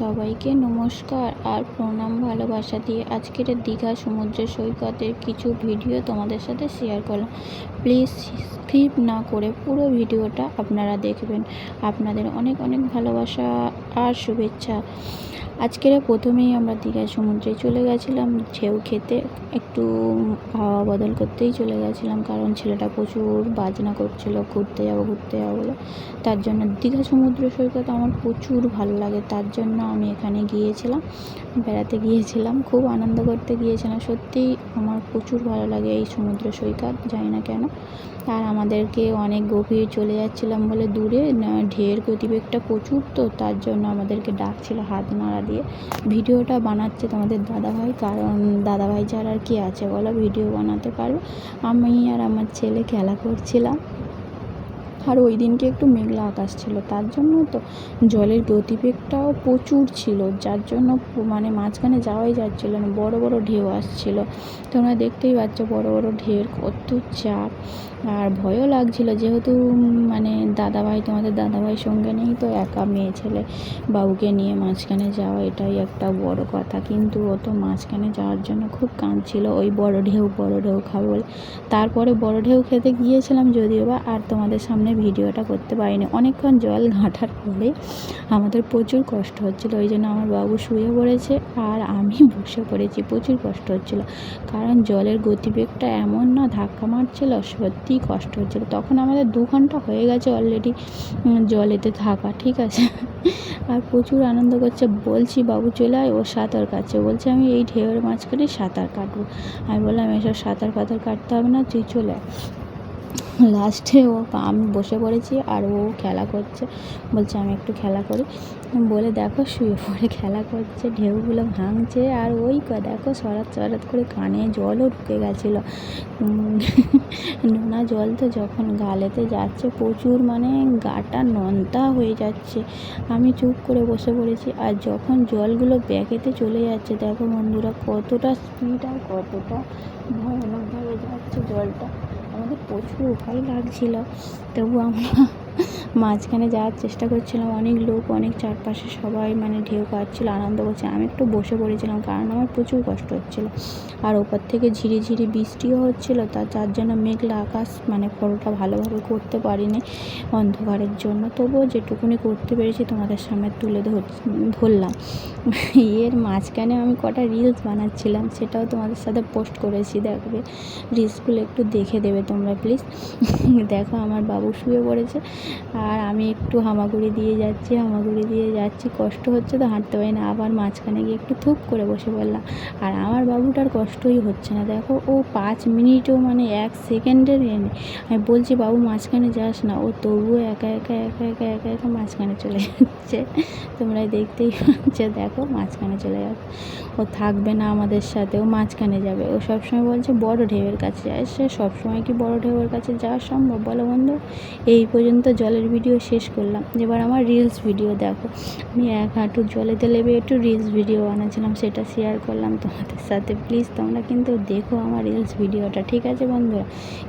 সবাইকে নমস্কার আর প্রণাম ভালোবাসা দিয়ে আজকের দীঘা সমুদ্র সৈকতের কিছু ভিডিও তোমাদের সাথে শেয়ার করলাম। প্লিজ স্কিপ না করে পুরো ভিডিওটা আপনারা দেখবেন। আপনাদের অনেক অনেক ভালোবাসা আর শুভেচ্ছা। আজকের প্রথমেই আমরা দীঘা সমুদ্রে চলে গেছিলাম, ঢেউ খেতে। একটু হাওয়া বদল করতেই চলে গেছিলাম কারণ ছেলেটা প্রচুর বাজনা করছিল, ঘুরতে যাব ঘুরতে যাব বলে। তার জন্য দীঘা সমুদ্র সৈকত আমার প্রচুর ভালো লাগে, তার জন্য আমি এখানে গিয়েছিলাম, বেড়াতে গিয়েছিলাম, খুব আনন্দ করতে গিয়েছিলাম। সত্যিই আমার প্রচুর ভালো লাগে এই সমুদ্র সৈকত, জানি না কেন। আর আমাদেরকে অনেক গভীর চলে যাচ্ছিলাম বলে দূরে, ঢের গতিবেগটা প্রচুর তো, তার জন্য আমাদেরকে ডাকছিল, হাত নাড়া দিয়ে ভিডিওটা বানাচ্ছে তোমাদের দাদাভাই, কারণ দাদাভাই ছাড়া আর কি আছে বলো? ভিডিও বানাতে পারবে। আমি আর আমার ছেলে খেলা করছিলাম। আর ওই দিনকে একটু মেঘলা আকাশ ছিল, তার জন্য তো জলের গতিবেগটাও প্রচুর ছিল, যার জন্য মানে মাঝখানে যাওয়াই যাচ্ছিল না, বড় বড় ঢেউ আসছিল। তোমরা দেখতেই পাচ্ছ বড় বড় ঢেউয়ের কত চাপ। আর ভয়ও লাগছিল যেহেতু মানে দাদাভাই, তোমাদের দাদাভাই সঙ্গে নেই তো, একা মেয়ে ছেলে, বাবুকে নিয়ে মাঝখানে যাওয়া এটাই একটা বড় কথা। কিন্তু ও তো মাঝখানে যাওয়ার জন্য খুব কাঁদছিল ওই বড় ঢেউ বড় ঢেউ খাবে বলে তারপরে বড় ঢেউ খেতে গিয়েছিলাম যদিও বা আর তোমাদের সামনে ভিডিওটা করতে পারিনি। অনেকক্ষণ জল ঘাঁটার পরে আমাদের প্রচুর কষ্ট হচ্ছিল, ওই জন্য আমার বাবু শুয়ে পড়েছে আর আমি বসে পড়েছি। প্রচুর কষ্ট হচ্ছিল, কারণ জলের গতিবেগটা এমন না, ধাক্কা মারছিল সত্যিই কষ্ট হচ্ছিল। তখন আমাদের দু ঘণ্টা হয়ে গেছে অলরেডি জলেতে থাকা, ঠিক আছে? আর প্রচুর আনন্দ করছে। বলছি, বাবু, চলে আয়। ও সাঁতার কাটছে। বলছে, আমি এই ঢেউয়ের মাঝখানে সাঁতার কাটবো। আমি বললাম, এসব সাঁতার ফাতার কাটতে হবে না, তুই চলে আয়। লাস্টে ও আমি বসে পড়েছি আর ও খেলা করছে। বলছে, আমি একটু খেলা করি। বলে, দেখো, শুয়ে পড়ে খেলা করছে, ঢেউগুলো ভাঙছে। আর ওই দেখো সরাত সরাত করে কানে জলও ঢুকে গেছিল। নোনা জল তো যখন গালেতে যাচ্ছে, প্রচুর মানে গাটা নোনতা হয়ে যাচ্ছে। আমি চুপ করে বসে পড়েছি। আর যখন জলগুলো ব্যাগেতে চলে যাচ্ছে, দেখো বন্ধুরা, কতটা স্পিড আর কতটা ভয়ানকভাবে যাচ্ছে জলটা। আমাদের প্রচুর ভয় লাগছিল তবু আমরা মাঝখানে যাওয়ার চেষ্টা করছিলাম, অনেক লোক, অনেক চারপাশে সবাই মানে ঢেউ কাটছিল, আনন্দ করছে আমি একটু বসে পড়েছিলাম কারণ আমার প্রচুর কষ্ট হচ্ছিল। আর ওপর থেকে ঝিরি ঝিরি বৃষ্টিও হচ্ছিল, তা যার জন্য মেঘলা আকাশ মানে ফটোটা ভালোভাবে করতে পারিনি অন্ধকারের জন্য। তবুও যেটুকুনি করতে পেরেছি তোমাদের সামনে তুলে ধর ধরলাম। এর মাঝখানে আমি কটা রিলস বানাচ্ছিলাম, সেটাও তোমাদের সাথে পোস্ট করেছি, দেখবে। রিলসগুলো একটু দেখে দেবে তোমরা প্লিজ দেখো, আমার বাবু শুয়ে পড়েছে। আর আমি একটু হামাগুড়ি দিয়ে যাচ্ছি, হামাগুড়ি দিয়ে যাচ্ছি, কষ্ট হচ্ছে তো হাঁটতে পারি না। আবার মাঝখানে গিয়ে একটু থুপ করে বসে পড়লাম। আর আমার বাবুটার কষ্টই হচ্ছে না। দেখো, ও পাঁচ মিনিটও মানে এক সেকেন্ডের এনে আমি বলছি, বাবু, মাঝখানে যাস না। ও তবুও একা একা একা একা একা একা মাঝখানে চলে যাচ্ছে। তোমরা দেখতেই পাচ্ছ। দেখো, মাঝখানে চলে যাচ্ছে। ও থাকবে না আমাদের সাথে, ও মাঝখানে যাবে। ও সবসময় বলছে, বড় ঢেউয়ের কাছে যায় সে সবসময় কি বড় ঢেউয়ের কাছে যাওয়া সম্ভব বলো বন্ধু? এই পর্যন্ত জলের ভিডিও শেষ করলাম। এবার আমার রিলস ভিডিও দেখো। আমি এক হাঁটু জলেতে লেবে একটু রিলস ভিডিও বানাচ্ছিলাম, সেটা শেয়ার করলাম তোমাদের সাথে। প্লিজ তোমরা কিন্তু দেখো আমার রিলস ভিডিওটা ঠিক আছে বন্ধুরা?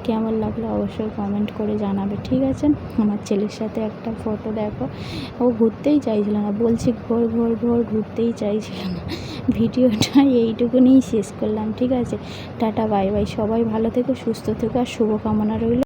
কেমন লাগল অবশ্যই কমেন্ট করে জানাবে, ঠিক আছে? আমার ছেলের সাথে একটা ফটো দেখো। ও ঘুরতেই চাইছিল না, বলছি ঘোর ঘোর ঘোর, ঘুরতেই চাইছিল না। ভিডিওটা এইটুকুনিই শেষ করলাম, ঠিক আছে? টাটা বাই বাই সবাই ভালো থেকো, সুস্থ থেকো, আর শুভকামনা রইল।